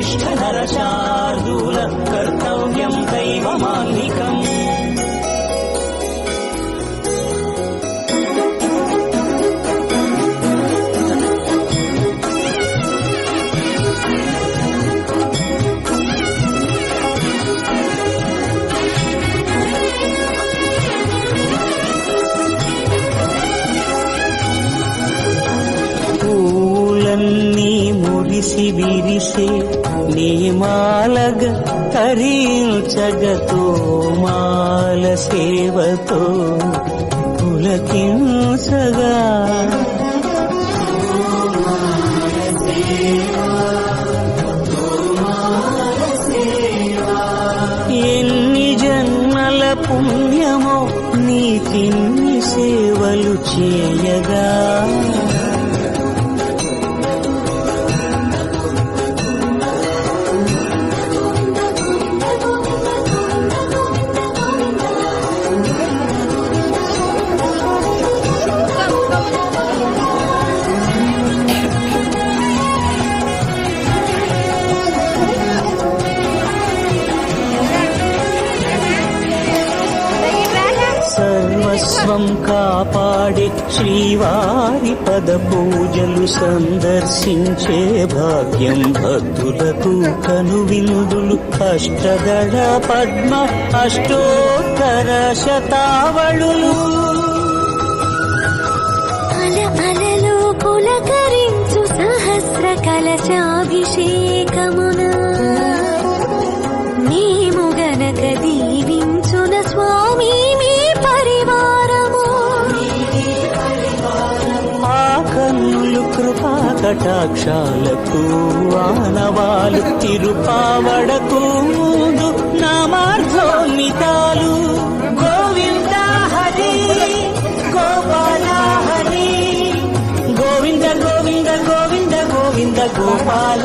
ఉత్తిష్ట నరశార్దూల కర్తవ్యం దైవమాన్నికం. పూలన్నీ మురిసి విరిసే నీమాలగ తరించగతో మాల సేవతో పులకించగా సర్వస్వం కాపాడి శ్రీవారి పద పూజలు సందర్శించే భాగ్యం భక్తులకు కనువిందులు. అష్టదళ పద్మ అష్టోత్తర శతావళులు. అల అలలో పులకరించు సహస్ర కలశాభిషేకమున. మేము గనక దీవించున స్వామి కటాక్షాలకు ఆనవాలు తిరుపావడకు ముందు నామార్థోన్మితాలు గోవింద హరి గోపాల హరి గోవింద గోవింద గోవింద గోవింద గోపాల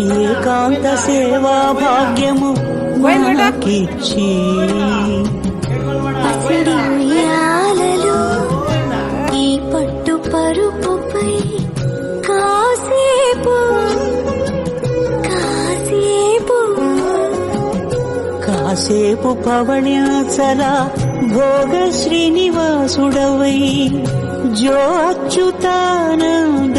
ఏకాంత సేవా భాగ్యము మనకిచ్చి. పసిడి ఉయ్యాలలో ఈ పట్టు పరుపుపై కాసేపు కాసేపు. కాసేపు పవణ్యాచల భోగ శ్రీనివాసుడవై జో అచ్యుతానంద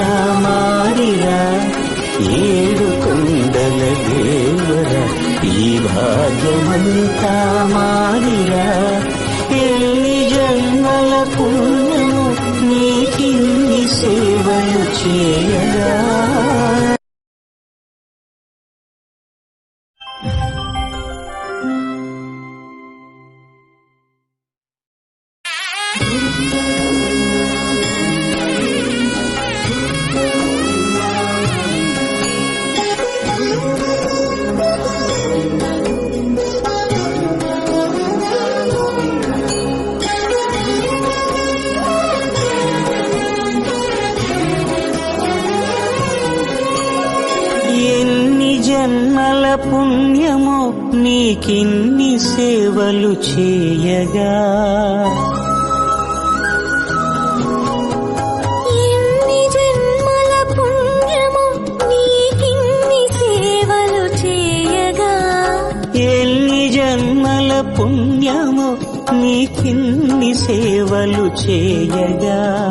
భాగ్యవంతా మారిరా ఏడు కొండల దేవర ఈ భాగ్యమంతా మారిరా పుణ్యమో నీకిన్ని సేవలు చేయగా. పుణ్యము నీకిన్ని సేవలు చేయగా.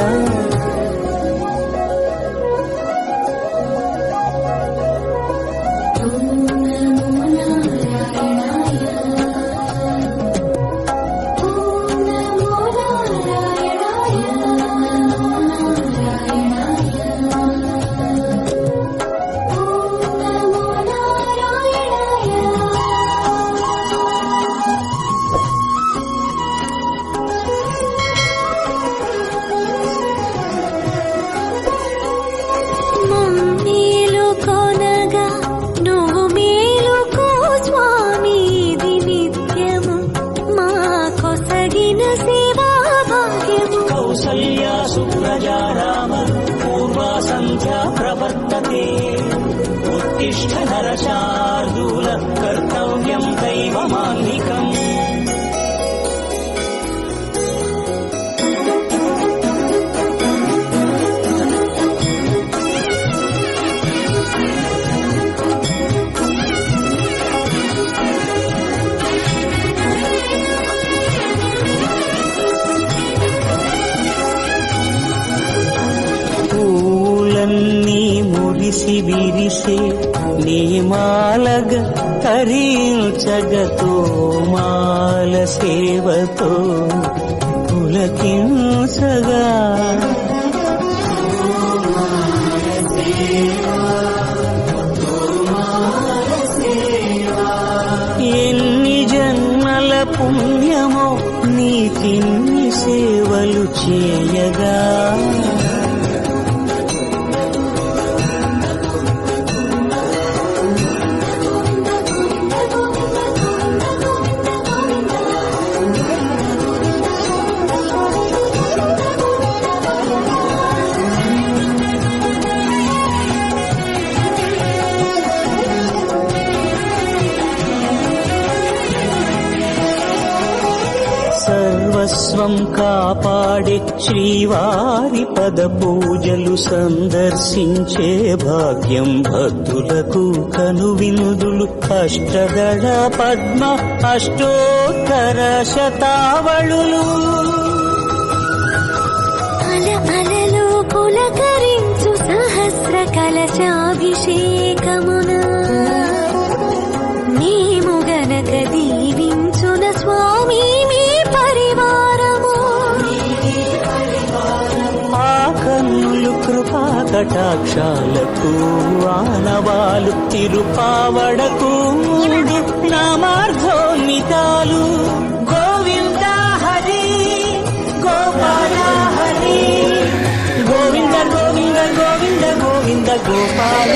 తరించగతో మాల సేవతో పులకించగా సర్వస్వం కాపాడే శ్రీవారి పద పూజలు సందర్శించే భాగ్యం భక్తులకు కనువినుదులు. అష్టదళ పద్మ అష్టోత్తర శతావళులు. అల అలలు పులకరించు సహస్ర కలశాభిషేకమున. మేము గనక దీవించున స్వామి మీ పరి కటాక్షాలకు ఆనవాలు తిరుపావడకు నా మార్గోన్మితాలు గోవింద హరి గోపాల హరి. గోవింద గోవింద గోవింద గోవింద గోపాల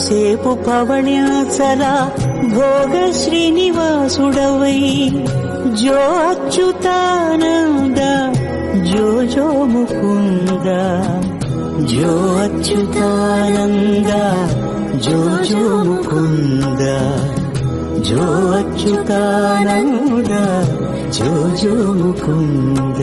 కాసేపు పవణ్యాచరా భోగ శ్రీనివాసుడవై జో అచ్యుతానంద జో జో ముకుంద జో అచ్యుతానంద జో జో ముకుంద జో అచ్యుతానంద జో జో ముకుంద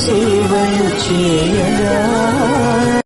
సేవలు చేయగా ఎన్ని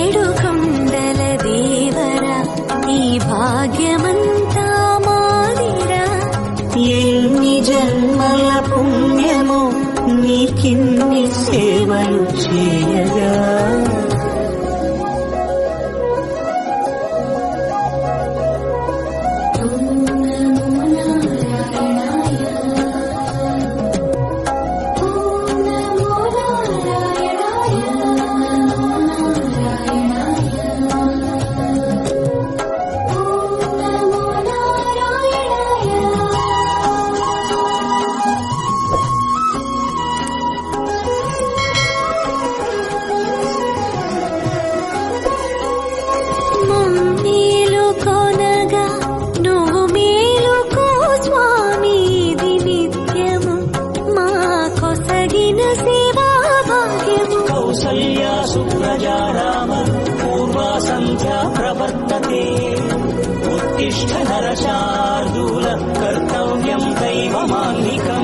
ఉత్తిష్ట నరశార్దూల కర్తవ్యం దైవమాన్నికం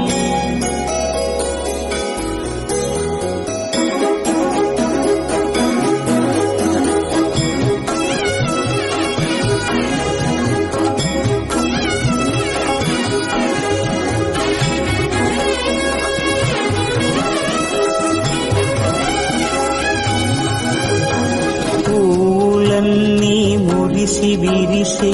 పూలన్నీ మురిసి విరిసే